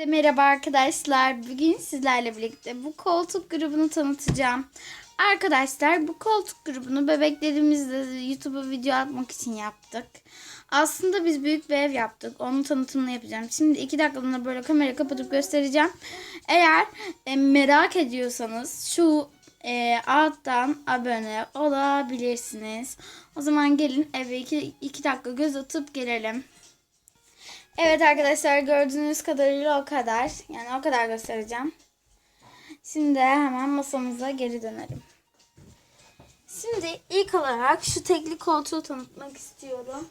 Herkese Merhaba arkadaşlar. Bugün sizlerle birlikte bu koltuk grubunu tanıtacağım. Arkadaşlar bu koltuk grubunu bebeklerimizle YouTube'a video atmak için yaptık. Aslında biz büyük bir ev yaptık. Onun tanıtımını yapacağım. Şimdi iki dakikalığına böyle kamera kapatıp göstereceğim. Eğer e, merak ediyorsanız şu e, alttan abone olabilirsiniz. O zaman gelin eve iki, iki dakika göz atıp gelelim. Evet arkadaşlar gördüğünüz kadarıyla o kadar. Yani o kadar göstereceğim. Şimdi hemen masamıza geri dönelim. Şimdi ilk olarak şu tekli koltuğu tanıtmak istiyorum.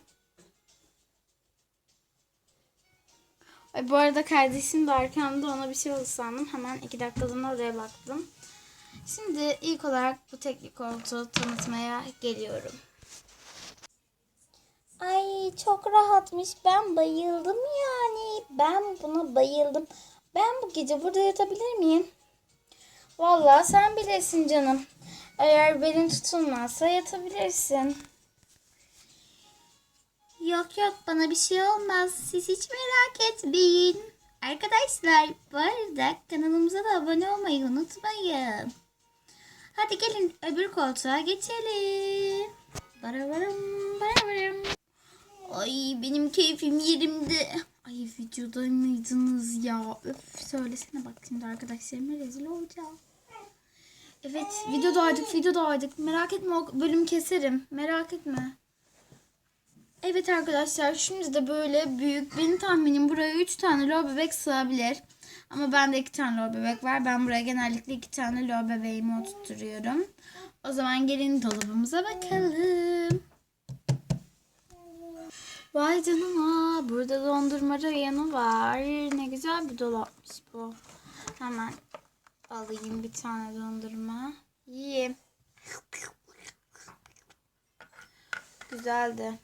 Ay, bu arada kardeşim de arkamda ona bir şey oldu sandım. Hemen iki dakikalığına oraya baktım. Şimdi ilk olarak bu tekli koltuğu tanıtmaya geliyorum. Ay çok rahatmış. Ben bayıldım yani. Ben buna bayıldım. Ben bu gece burada yatabilir miyim? Vallahi sen bilirsin canım. Eğer belin tutulmazsa yatabilirsin. Yok yok bana bir şey olmaz. Siz hiç merak etmeyin. Arkadaşlar bu arada kanalımıza da abone olmayı unutmayın. Hadi gelin öbür koltuğa geçelim. Barabarım, barabarım. Ay benim keyfim yerimde. Ay videoda mıydınız ya? Öf söylesene bak şimdi arkadaşlarıma rezil olacağım. Evet videodaydık videodaydık. Merak etme o bölüm keserim. Merak etme. Evet arkadaşlar şimdi de böyle büyük benim tahminim buraya 3 tane lo bebek sığabilir. Ama bende 2 tane lo bebek var. Ben buraya genellikle 2 tane lo bebeğimi oturtuyorum. O zaman gelin dolabımıza bakalım. Vay canına. Burada dondurma rayonu var. Ne güzel bir dolapmış bu. Hemen alayım bir tane dondurma. Yiyeyim. Güzeldi.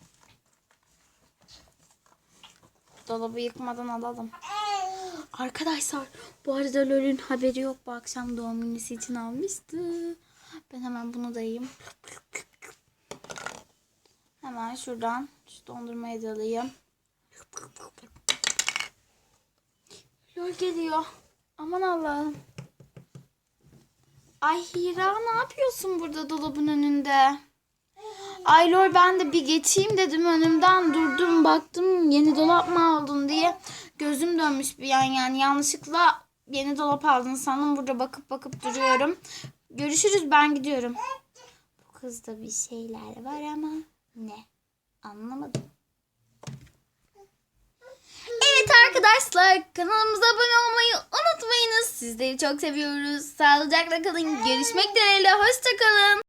Dolabı yıkmadan alalım. Arkadaşlar bu arada Lol'ün haberi yok. Bu akşam doğum günüsü için almıştı. Ben hemen bunu da yiyeyim. Hemen şuradan şu dondurmayı da alayım. Lol geliyor. Aman Allah'ım. Ay Hira ne yapıyorsun burada dolabın önünde? Ay Lol ben de bir geçeyim dedim önümden durdum baktım yeni dolap mı aldın diye gözüm dönmüş bir an yani yanlışlıkla yeni dolap aldın sandım burada bakıp bakıp duruyorum. Görüşürüz ben gidiyorum. Bu kızda bir şeyler var ama ne? Anlamadım. Evet arkadaşlar kanalımıza abone olmayı unutmayınız. Sizleri çok seviyoruz. Sağlıcakla kalın. Görüşmek dileğiyle. Hoşçakalın.